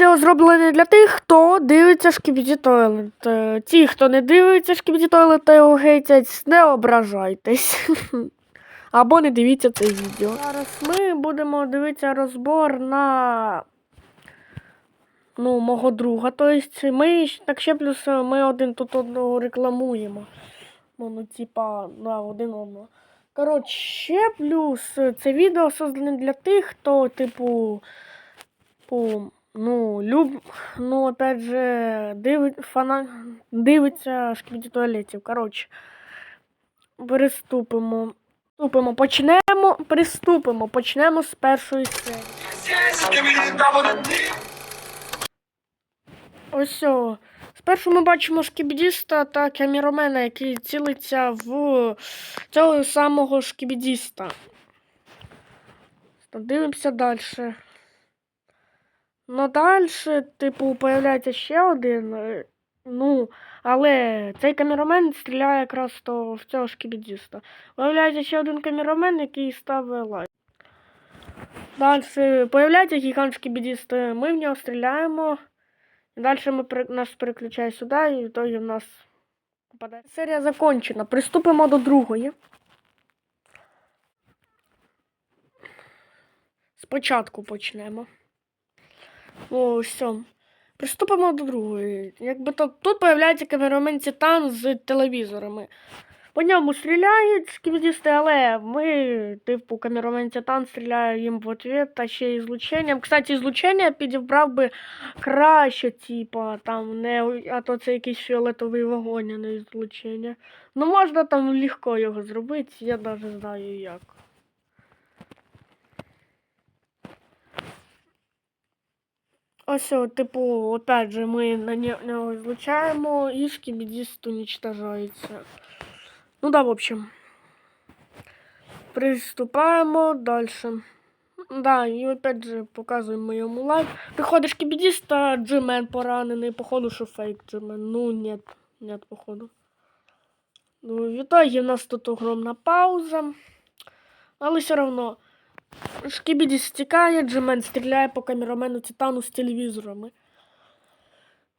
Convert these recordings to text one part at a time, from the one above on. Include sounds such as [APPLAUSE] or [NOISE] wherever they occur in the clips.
відео зроблене для тих, хто дивиться Шкібіді Тойлет. Е, Ті, хто не дивиться Шкібіді Тойлет та його гейтять, не ображайтесь. [LAUGHS] Або не дивіться це відео. Зараз ми будемо дивитися розбор на ну, мого друга. Тобто ми так ще плюс е, ми один тут одного рекламуємо. Ну, типа, на один одного. Коротше, ще плюс е, це відео создане для тих, хто, типу, по, ну, люб, ну, опять же, диви, фана, дивиться шкіді туалетів. Коротше, приступимо. Приступимо, почнемо, приступимо, почнемо з першої серії. Ось о. Спершу ми бачимо шкібідіста та камеромена, який цілиться в цього самого шкібідіста. Дивимося далі. Ну, далі, типу, появляється ще один. е, Ну, але цей камерамен стріляє якраз то в цього шкібідіста. Появляється ще один камерамен, який ставить лайк. Далі появляється гігант шкібідіст, е, ми в нього стріляємо. Далі ми нас переключає сюди, і итоге в нас попадає. Серія закончена. Приступимо до другої. Спочатку почнемо. О, все. Приступимо до другої. Якби то тут появляється камерамен Титан з телевізорами. По ньому стріляють шкібідісти, але ми, типу, камерамен Титан стріляє їм в ответ, та ще й злученням. Кстати, злучення підібрав би краще, типа, там, не, а то це якийсь фіолетовий вогонь, а не злучення. Ну, можна там легко його зробити, я навіть знаю як. Ось, типу, опять же, ми на нього злучаємо, і шкібідіст уничтожається. Ну да, в общем. Приступаємо далі. Да, і опять же показуємо йому лайк. Приходиш кібідіст та джимен поранений. Походу, що фейк джимен. Ну, нет, нет, походу. Ну, в итоге у нас тут огромна пауза. Але все равно. Шкібідіст стікає, джимен стріляє по камерамену Титану з телевізорами.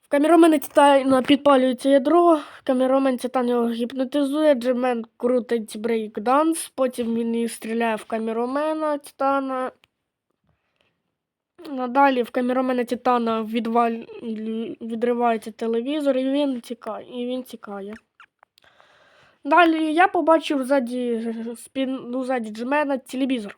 В камерамена Титана підпалюється ядро, камерамен Титан його гіпнотизує, джимен крутить брейкданс, потім він і стріляє в камерамена Титана. Надалі в камерамена Титана відваль... відривається телевізор і він тікає. І він тікає. Далі я побачив ззаді, спін... ну, ззаді Джимена телевізор.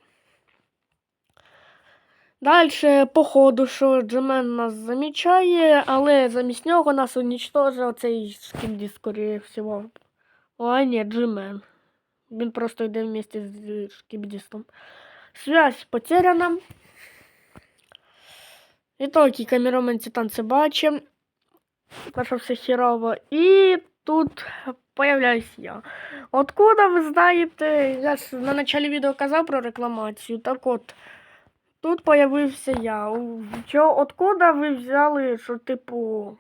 Далі, походу, що Джемен нас замічає, але замість нього нас унічтожив оцей скінді, скоріше всього. О, ні, Джемен. Він просто йде вместе з шкібдістом. Связь потеряна. Ітоки камерамен Титан це. Так що все херово. І тут появляюсь я. Откуда ви знаєте? Я ж на початку відео казав про рекламацію. Так от. Тут появився я. Чо, откуда ви взяли, що, типу,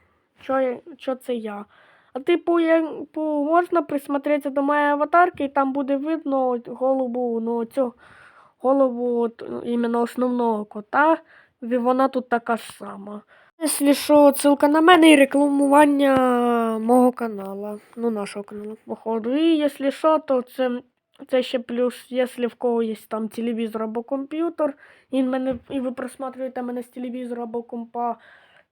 що, що це я? А типу, я, типу, можна присмотреться до моєї аватарки, і там буде видно голову, ну, цю голову от, іменно основного кота. І вона тут така ж сама. Якщо що, ссылка на мене і рекламування мого каналу. Ну, нашого каналу, походу. І якщо що, то це, це ще плюс, якщо в кого є там телевізор або комп'ютер, і, мене, і ви просматриваєте мене з телевізора або компа,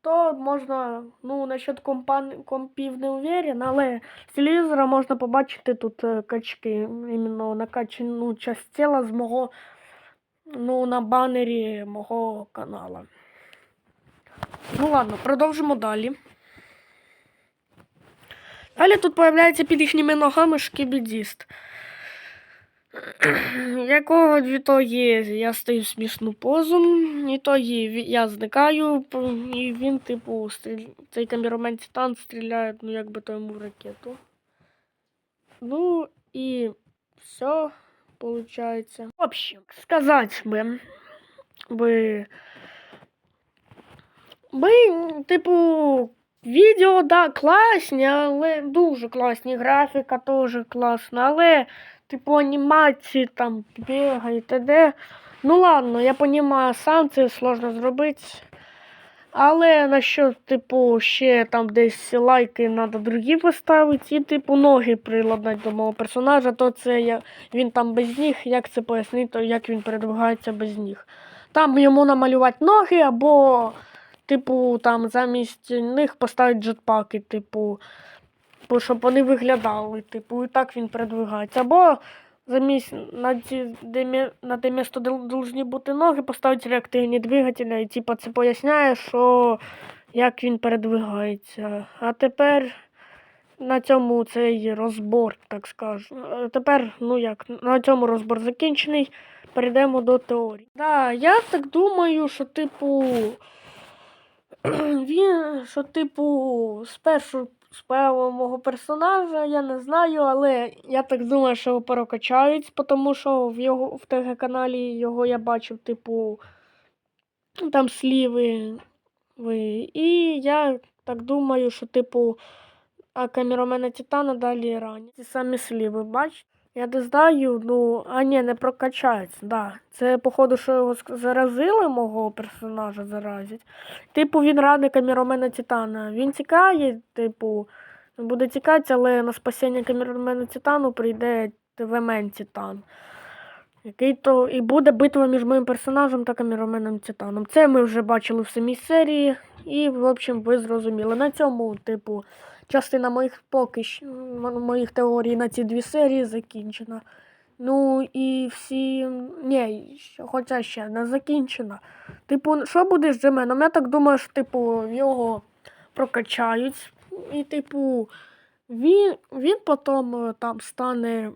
то можна, ну, насчет компа, компів не уверен, але з телевізора можна побачити тут е, качки, іменно накачану часть тіла з мого, ну, на банері мого канала. Ну ладно, продовжимо далі. Далі тут появляється під їхніми ногами шкібідіст. Якого відтоді я стою в смішну позу, і тоді я зникаю, і він, типу, стріль... цей камерамен Титан стріляє, ну, якби то йому в ракету. Ну, і все, получается. В общем, сказать би, би, ми, типу, відео, да, класні, але дуже класні, графіка теж класна, але типу анімації там бігає, т.д. Ну ладно, я понимаю, сам це сложно зробити. Але на що, типу, ще там десь лайки треба другі поставити, і, типу, ноги приладнати до мого персонажа, то це я, він там без ніг, як це пояснити, як він передвигається без ніг. Там йому намалювати ноги, або, типу, там замість них поставити джетпаки, типу, бо щоб вони виглядали, типу, і так він передвигається. Або замість на ці, де, на те місто, де повинні бути ноги, поставити реактивні двигателя, і типу, це поясняє, що як він передвигається. А тепер на цьому цей розбор, так скажу. Тепер, ну як, на цьому розбор закінчений. Перейдемо до теорії. Да, я так думаю, що типу. [CLEARS THROAT] Він, що, типу, спершу справа мого персонажа, я не знаю, але я так думаю, що його перекачають, тому що в його в ТГ-каналі його я бачив, типу, там сліви. Ви. І я так думаю, що, типу, а камерамена Титана далі рані. Ті самі сліви, бачите? Я не знаю, ну, а ні, не прокачається, да. Це, походу, що його заразили, мого персонажа заразять. Типу, він радий камеромена Титана. Він тікає, типу, буде тікати, але на спасіння камеромена Титану прийде ТВМен Титан. Який то і буде битва між моїм персонажем та камераменом Титаном. Це ми вже бачили в самій серії, і, в общем, ви зрозуміли. На цьому, типу, частина моїх поки що, моїх теорій на ці дві серії закінчена. Ну і всі. Ні, хоча ще не закінчена. Типу, що буде з Джеменом? Я так думаю, що типу, його прокачають. І, типу, він, він потім е, там стане,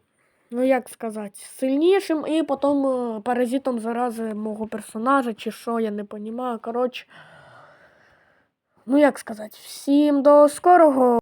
ну як сказати, сильнішим, і потім е, паразитом зарази мого персонажа, чи що, я не розумію. Коротше. Ну як сказати, всім до скорого.